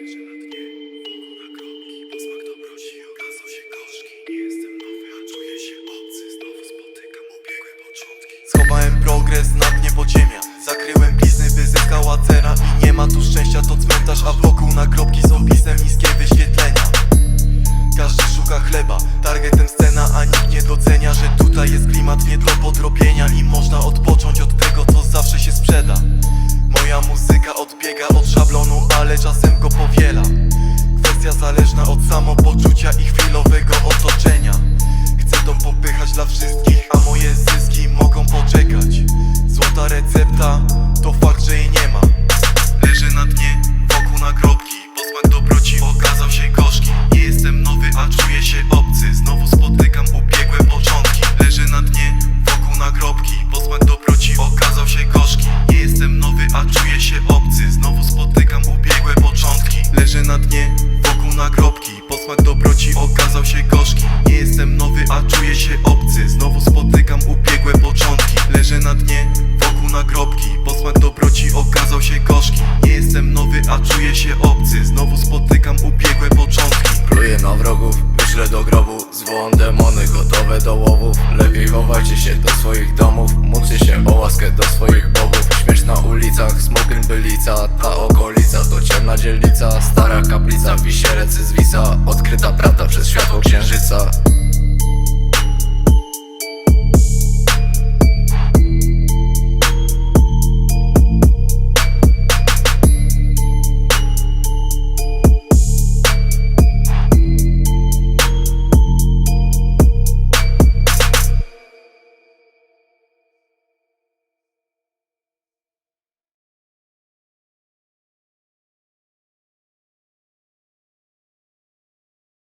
Leżę na dnie, wokół na kropki Posmak dobrosi okazał się gorzki. Nie jestem nowy, a czuję się obcy. Znowu spotykam ubiegłe początki. Schowałem progres na dnie podziemia. Zakryłem blizny, by zyskała cena. I nie ma tu szczęścia, to cmentarz A wokół nagrobki z opisem niskie wyświetlenia. Każdy szuka chleba, targetem scena A nikt nie docenia, że tutaj jest klimat Nie do podrobienia i można odpocząć. Szablonu, ale czasem go powiela. Kwestia zależna od samopoczucia i chwilowego otoczenia. Chcę to popychać dla wszystkich, a moje zyski mogą poczekać. Złota recepta, się obcy. Znowu spotykam ubiegłe początki. Leżę na dnie, wokół nagrobki. Posmak dobroci okazał się gorzki. Nie jestem nowy, a czuję się obcy. Znowu spotykam ubiegłe początki. Pluję na wrogów, wyślę do grobu. Zwołam demony gotowe do łowów. Lepiej chowajcie się do swoich domów. Módlcie się o łaskę do swoich bogów. Śmierć na ulicach, smokin bylica Ta okolica to ciemna dzielnica. Stara kaplica, wisierec z wisa. Odkryta prawda przez światło księżyca